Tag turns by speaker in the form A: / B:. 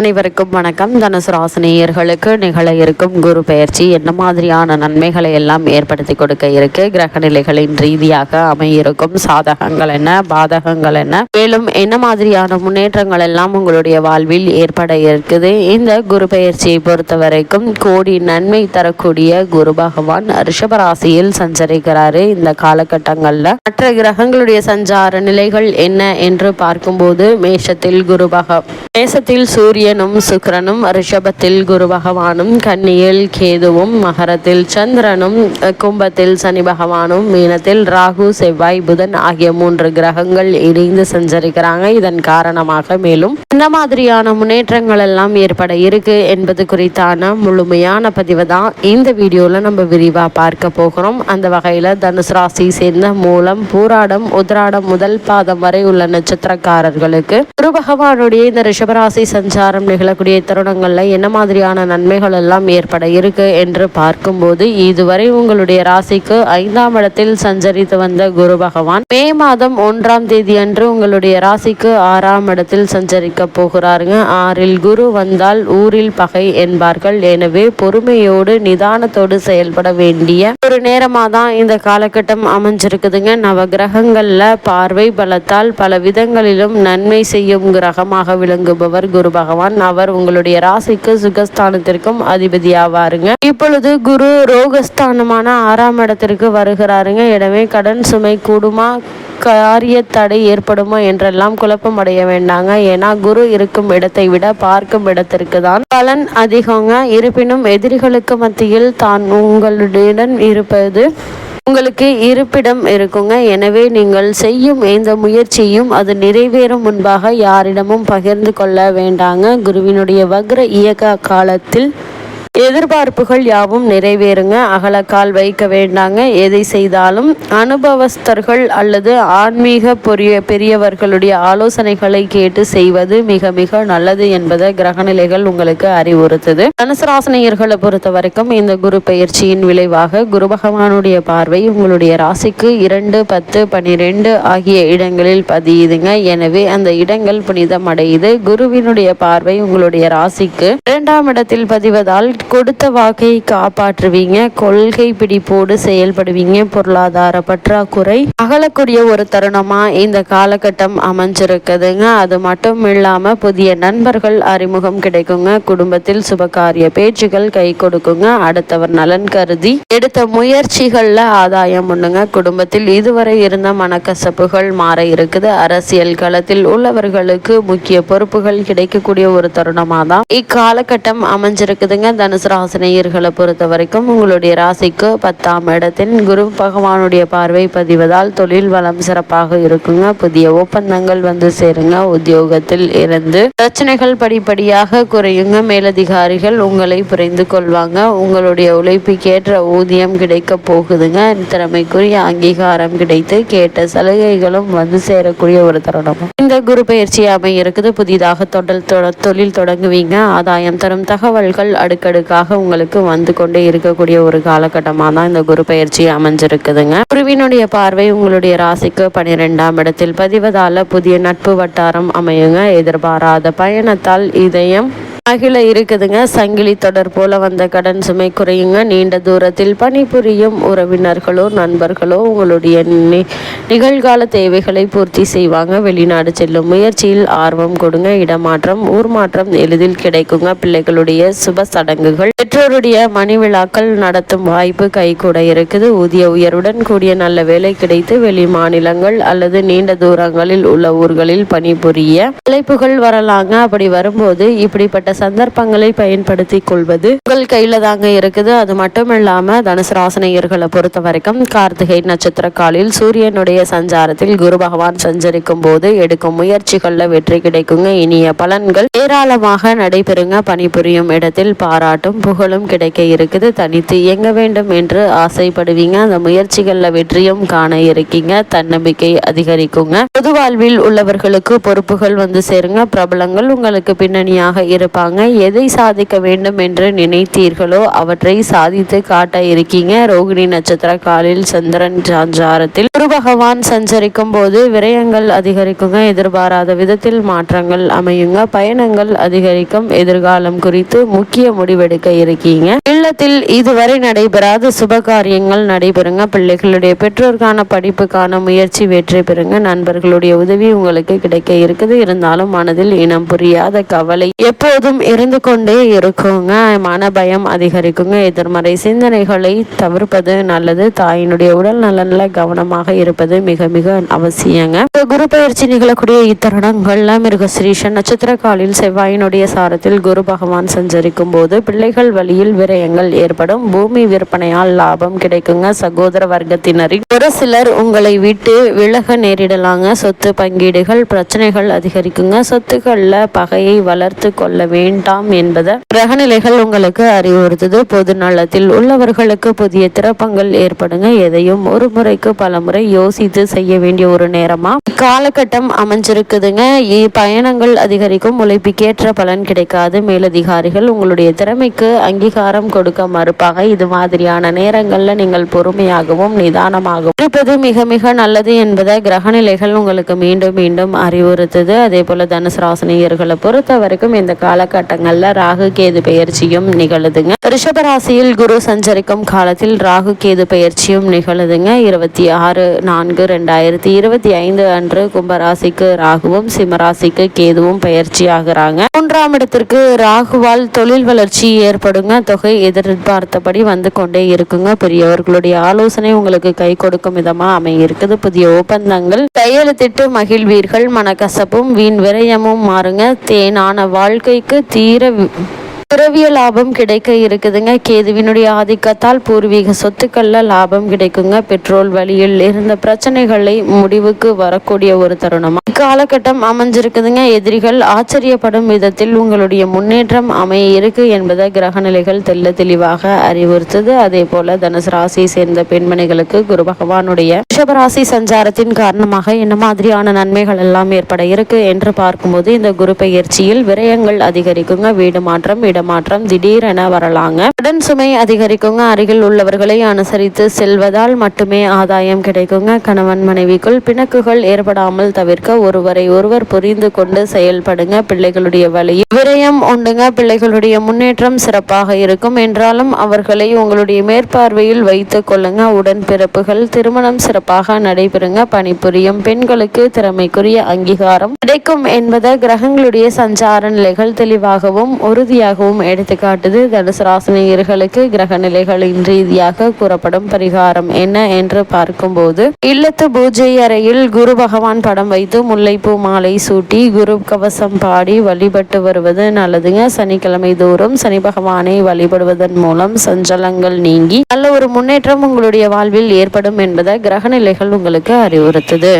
A: அனைவருக்கும் வணக்கம். தனுசு ராசினியர்களுக்கு நிகழ இருக்கும் குரு பெயர்ச்சி என்ன மாதிரியான நன்மைகளை எல்லாம் ஏற்படுத்தி கொடுக்க இருக்கு? கிரக நிலைகளின் ரீதியாக அமையிருக்கும் சாதகங்கள் என்ன? பாதகங்கள் என்ன? மேலும் என்ன மாதிரியான முன்னேற்றங்கள் எல்லாம் உங்களுடைய வாழ்வில் ஏற்பட இருக்குது? இந்த குரு பெயர்ச்சியை பொறுத்த வரைக்கும் கோடி நன்மை தரக்கூடிய குரு பகவான் ரிஷபராசியில் சஞ்சரிக்கிறாரு. இந்த காலகட்டங்கள்ல மற்ற கிரகங்களுடைய சஞ்சார நிலைகள் என்ன என்று பார்க்கும்போது மேஷத்தில் குரு பக சூரிய சூரியனும் சுக்கரனும் ரிஷபத்தில் குரு பகவானும் கன்னியில் கேதுவும் மகரத்தில் சந்திரனும் கும்பத்தில் சனி பகவானும் மீனத்தில் ராகு செவ்வாய் புதன் ஆகிய மூன்று கிரகங்கள் இணைந்து சஞ்சரிக்கிறாங்க. இதன் காரணமாக மேலும் இந்த மாதிரியான முன்னேற்றங்கள் எல்லாம் ஏற்பட இருக்கு என்பது குறித்தான முழுமையான பதிவு தான் இந்த வீடியோல நம்ம விரிவா பார்க்க போகிறோம். அந்த வகையில தனுசு ராசி சேர்ந்த மூலம் பூராடம் உத்ராடம் முதல் பாதம் வரை உள்ள நட்சத்திரக்காரர்களுக்கு குரு பகவானுடைய இந்த ரிஷபராசி சஞ்சாரம் நிகழக்கூடிய தருணங்களில் என்ன மாதிரியான நன்மைகள் எல்லாம் ஏற்பட இருக்கு என்று பார்க்கும்போது இதுவரை உங்களுடைய ராசிக்கு ஐந்தாம் இடத்தில் சஞ்சரித்து வந்த குரு பகவான் மே மாதம் ஒன்றாம் தேதி அன்று உங்களுடைய ராசிக்கு ஆறாம் இடத்தில் சஞ்சரிக்க போகிறாருங்க. ஆறில் குரு வந்தால் ஊரில் பகை என்பார்கள். எனவே பொறுமையோடு நிதானத்தோடு செயல்பட வேண்டிய ஒரு நேரமாதான் இந்த காலகட்டம் அமைஞ்சிருக்குதுங்க. நவ கிரகங்கள்ல பார்வை பலத்தால் பல விதங்களிலும் நன்மை செய்யும் கிரகமாக விளங்குபவர் குரு பகவான். அவர் உங்களுடைய ராசிக்கு சுகஸ்தானத்திற்கும் அதிபதியாவாருங்க. இப்பொழுது குரு ரோகஸ்தானமான ஆறாம் இடத்திற்கு வருகிறாருங்க. எனவே கடன் சுமை கூடுமா? காரிய தடை ஏற்படுமா? என்றெல்லாம் குழப்பம் அடைய வேண்டாங்க. ஏன்னா குரு இருக்கும் இடத்தை விட பார்க்கும் இடத்திற்கு தான் பலன் அதிகங்க. இருப்பினும் எதிரிகளுக்கு மத்தியில் தான் உங்களுடன் இருப்பது உங்களுக்கு இருப்பிடம் இருக்குங்க. எனவே நீங்கள் செய்யும் எந்த முயற்சியும் அது நிறைவேறும் முன்பாக யாரிடமும் பகிர்ந்து கொள்ள வேண்டாங்க. குருவினுடைய வக்ர இயக்க காலத்தில் எதிர்பார்ப்புகள் யாவும் நிறைவேறுங்க. அகலக்கால் வைக்க வேண்டாங்க. எதை செய்தாலும் அனுபவஸ்தர்கள் அல்லது ஆன்மீக பொரிய பெரியவர்களுடைய ஆலோசனைகளை கேட்டு செய்வது மிக மிக நல்லது என்பதை கிரகநிலைகள் உங்களுக்கு அறிவுறுத்துது. தனுசராசனையர்களை பொறுத்த வரைக்கும் இந்த குரு பயிற்சியின் விளைவாக குரு பகவானுடைய பார்வை உங்களுடைய ராசிக்கு இரண்டு பத்து பனிரெண்டு ஆகிய இடங்களில் பதியுதுங்க. எனவே அந்த இடங்கள் புனிதம் அடையுது குருவினுடைய பார்வை உங்களுடைய ராசிக்கு இரண்டாம் இடத்தில் பதிவதால் கொடுத்த வாக்கை காப்பாற்றுவீங்க கொள்கை பிடிப்போடு செயல்படுவீங்க பொருளாதார பற்றாக்குறை. அகலக்கூடிய ஒரு தருணமா இந்த காலகட்டம் அமைஞ்சிருக்குதுங்க. அது மட்டும் இல்லாம புதிய நண்பர்கள் அறிமுகம் கிடைக்குங்க. குடும்பத்தில் சுபகாரிய பேச்சுகள் கை கொடுக்குங்க. அடுத்தவர் நலன் கருதி எடுத்த முயற்சிகள்ல ஆதாயம் உண்டுங்க குடும்பத்தில் இதுவரை இருந்த மனக்கசப்புகள் மாற இருக்குது. அரசியல் களத்தில் உள்ளவர்களுக்கு முக்கிய பொறுப்புகள் கிடைக்கக்கூடிய ஒரு தருணமா தான் இக்காலகட்டம் அமைஞ்சிருக்குதுங்க. தனுசு ராசினியர்களை பொறுத்த வரைக்கும் உங்களுடைய ராசிக்கு பத்தாம் இடத்தில் குரு பகவானுடைய பார்வை பதிவதால் தொழில் வளம் சிறப்பாக இருக்குங்க. புதிய ஒப்பந்தங்கள் வந்து சேருங்க. உத்தியோகத்தில் இருந்து பிரச்சனைகள் படிப்படியாக குறையுங்க. மேலதிகாரிகள் உங்களை புரிந்து கொள்வாங்க. உங்களுடைய உழைப்புக்கேற்ற ஊதியம் கிடைக்க போகுதுங்க. திறமைக்குரிய அங்கீகாரம் கிடைத்து கேட்ட சலுகைகளும் வந்து சேரக்கூடிய ஒரு தருணம் இந்த குரு பயிற்சி அமையிருக்குது புதிதாக தொடல் தொட- தொழில் தொடங்குவீங்க. ஆதாயம் தரும் தகவல்கள் வழிபாடுக்காக உங்களுக்கு வந்து கொண்டே இருக்கக்கூடிய ஒரு காலகட்டமாக தான் இந்த குரு பயிற்சி அமைஞ்சிருக்குதுங்க. குருவினுடைய பார்வை உங்களுடைய ராசிக்கு பனிரெண்டாம் இடத்தில் பதிவதால புதிய நட்பு வட்டாரம் அமையுங்க. எதிர்பாராத பயணத்தால் இதயம் அகில இருக்குதுங்க. சங்கிலி தொடர் போல வந்த கடன் சுமை குறையுங்க. நீண்ட தூரத்தில் பணிபுரியும் உறவினர்களோ நண்பர்களோ உங்களுடைய நி- நிகழ்கால தேவைகளை பூர்த்தி செய்வாங்க. வெளிநாடு செல்லும் முயற்சியில் ஆர்வம் கொடுங்க. இடமாற்றம் ஊர் மாற்றம் எளிதில் கிடைக்குங்க. பிள்ளைகளுடைய சுப சடங்குகள். பெற்றோருடைய மணி விழாக்கள் நடத்தும் வாய்ப்பு கைகூட இருக்குது. ஊதிய உயர்வுடன் கூடிய நல்ல வேலை கிடைத்து வெளி மாநிலங்கள் அல்லது நீண்ட தூரங்களில் உள்ள ஊர்களில் பணிபுரிய அழைப்புகள் வரலாங்க. அப்படி வரும்போது இப்படிப்பட்ட சந்தர்ப்பங்களை பயன்படுத்தி கொள்வது. உங்கள் கையில தாங்க இருக்குது. அது மட்டும் இல்லாம தனுசு ராசனையர்களை பொறுத்த வரைக்கும் கார்த்திகை நட்சத்திர காலில் சூரியனுடைய சஞ்சாரத்தில் குரு பகவான் சஞ்சரிக்கும் போது எடுக்கும் முயற்சிகள்ல வெற்றி கிடைக்குங்க. இனிய பலன்கள். ஏராளமாக நடைபெறுங்க. பணிபுரியும் இடத்தில் பாராட்டும் புகழும் கிடைக்க இருக்குது. தனித்து இயங்க வேண்டும் என்று ஆசைப்படுவீங்க. அந்த முயற்சிகள்ல வெற்றியும் காண இருக்கீங்க. தன்னம்பிக்கை அதிகரிக்குங்க. பொது வாழ்வில் உள்ளவர்களுக்கு பொறுப்புகள் வந்து சேருங்க. பிரபலங்கள் உங்களுக்கு பின்னணியாக இருப்பாங்க. இருக்காங்க எதை சாதிக்க வேண்டும் என்று நினைத்தீர்களோ அவற்றை சாதித்து காட்ட இருக்கீங்க. ரோகிணி நட்சத்திர காலில் சந்திரன் சஞ்சாரத்தில் குரு பகவான் சஞ்சரிக்கும் போது விரயங்கள் அதிகரிக்குங்க எதிர்பாராத விதத்தில் மாற்றங்கள் அமையுங்க பயணங்கள் அதிகரிக்கும் எதிர்காலம் குறித்து முக்கிய முடிவெடுக்க இருக்கீங்க. இல்லத்தில் இதுவரை நடைபெறாத சுப காரியங்கள் நடைபெறுங்க பிள்ளைகளுடைய பெற்றோருக்கான படிப்புக்கான முயற்சி வெற்றி பெறுங்க நண்பர்களுடைய உதவி உங்களுக்கு கிடைக்க இருக்குது இருந்தாலும் மனதில் இனம் புரியாத கவலை. எப்போதும் இருந்து கொண்டே இருக்குங்க. மன பயம் அதிகரிக்குங்க. எதிர்மறை சிந்தனைகளை தவிர்ப்பது நல்லது. தாயினுடைய உடல் நலன்ல கவனமாக இருப்பது மிக மிக அவசியங்க. குரு பயிற்சி நிகழக்கூடிய இத்தருணங்கள்ல மிருகசிரீஷன் நட்சத்திர காலில் செவ்வாயினுடைய சாரத்தில் குரு பகவான் சஞ்சரிக்கும் போது பிள்ளைகள் வழியில் விரயங்கள் ஏற்படும். பூமி விற்பனையால் லாபம் கிடைக்குங்க. சகோதர வர்க்கத்தினரின் ஒரு சிலர் உங்களை விட்டு விலக நேரிடலாங்க. சொத்து பங்கீடுகள் பிரச்சனைகள் அதிகரிக்குங்க. சொத்துக்கள்ல பகையை வளர்த்து கொள்ள வேண்டாம் என்பதை. கிரகநிலைகள் உங்களுக்கு அறிவுறுத்துது. பொது நலத்தில் உள்ளவர்களுக்கு புதிய திறப்பங்கள் ஏற்படுங்க. எதையும் ஒரு முறைக்கு பல முறை யோசித்து செய்ய வேண்டிய ஒரு நேரமா? காலகட்டம் அமைஞ்சிருக்குதுங்க. பயணங்கள் அதிகரிக்கும். உழைப்புக்கேற்ற பலன் கிடைக்காது. மேலதிகாரிகள் உங்களுடைய திறமைக்கு அங்கீகாரம் கொடுக்க மறுப்பாக இது மாதிரியான நேரங்கள்ல நீங்கள் பொறுமையாகவும் நிதானமாகவும் இருப்பது மிக மிக நல்லது என்பதை கிரகநிலைகள் உங்களுக்கு மீண்டும் மீண்டும் அறிவுறுத்துது. அதே போல தனுசு ராசினியர்களை பொறுத்த வரைக்கும் இந்த கால காலகட்டங்கள்ல ராகு கேது பயிற்சியும் நிகழுதுங்க. ரிஷபராசியில் குரு சஞ்சரிக்கும் காலத்தில் ராகு கேது பயிற்சியும் நிகழுதுங்க. இருபத்தி ஆறு நான்கு ரெண்டாயிரத்தி இருபத்தி ஐந்து அன்று கும்பராசிக்கு ராகுவும் சிம்மராசிக்கு கேதுவும் பயிற்சி ஆகுறாங்க. மூன்றாம் இடத்திற்கு ராகுவால் தொழில் வளர்ச்சி ஏற்படுங்க. தொகை எதிர்பார்த்தபடி வந்து கொண்டே இருக்குங்க. பெரியவர்களுடைய ஆலோசனை உங்களுக்கு கை கொடுக்கும் விதமா அமையிருக்குது. புதிய ஒப்பந்தங்கள் கையெழுத்திட்டு மகிழ்வீர்கள். மனக்கசப்பும் வீண் விரயமும் மாறுங்க. தேனான வாழ்க்கைக்கு തീരെ துறவிய லாபம் கிடைக்க இருக்குதுங்க. கேதுவினுடைய ஆதிக்கத்தால் பூர்வீக சொத்துக்கள்ல லாபம் கிடைக்குங்க. பெட்ரோல் வழியில் இருந்த பிரச்சனைகளை முடிவுக்கு வரக்கூடிய ஒரு தருணமா? இக்காலகட்டம் அமைஞ்சிருக்குதுங்க. எதிரிகள் ஆச்சரியப்படும் விதத்தில் உங்களுடைய முன்னேற்றம் அமைய இருக்கு என்பதை கிரகநிலைகள் தெள்ள தெளிவாக அறிவுறுத்துது. அதே போல தனுசு ராசியை சேர்ந்த பெண்மணிகளுக்கு குரு பகவானுடைய ரிஷபராசி சஞ்சாரத்தின் காரணமாக என்ன மாதிரியான நன்மைகள் எல்லாம் ஏற்பட இருக்கு என்று பார்க்கும்போது இந்த குரு பயிற்சியில் விரயங்கள் அதிகரிக்குங்க. வீடு மாற்றம் இடமாற்றம் திடீரென வரலாங்க. கடன் சுமை அதிகரிக்குங்க. அருகில் உள்ளவர்களை அனுசரித்து செல்வதால் மட்டுமே ஆதாயம் கிடைக்குங்க. கணவன் மனைவிக்குள் பிணக்குகள் ஏற்படாமல் தவிர்க்க ஒருவரை ஒருவர் புரிந்து கொண்டு செயல்படுங்க. பிள்ளைகளுடைய வழியில் விரயம் உண்டுங்க. பிள்ளைகளுடைய முன்னேற்றம் சிறப்பாக இருக்கும். என்றாலும் அவர்களை உங்களுடைய மேற்பார்வையில் வைத்துக் கொள்ளுங்க. உடன்பிறப்புகள் திருமணம் சிறப்பாக நடைபெறுங்க. பணிபுரியும் பெண்களுக்கு திறமைக்குரிய அங்கீகாரம் கிடைக்கும் என்பதை கிரகங்களுடைய சஞ்சார நிலைகள் தெளிவாகவும் உறுதியாகவும் எடுத்துக்காட்டுது தனுசு ராசினியர்களுக்கு கிரக நிலைகளின் ரீதியாக கூறப்படும் பரிகாரம் என்ன என்று பார்க்கும்போது இல்லத்து பூஜை அறையில் குரு பகவான் படம் வைத்து முல்லைப்பூ மாலை சூட்டி குரு கவசம் பாடி வழிபட்டு வருவது நல்லதுங்க. சனிக்கிழமை தோறும் சனி பகவானை வழிபடுவதன் மூலம் சஞ்சலங்கள் நீங்கி நல்ல ஒரு முன்னேற்றம் உங்களுடைய வாழ்வில் ஏற்படும் என்பதை கிரக நிலைகள் உங்களுக்கு அறிவுறுத்துது.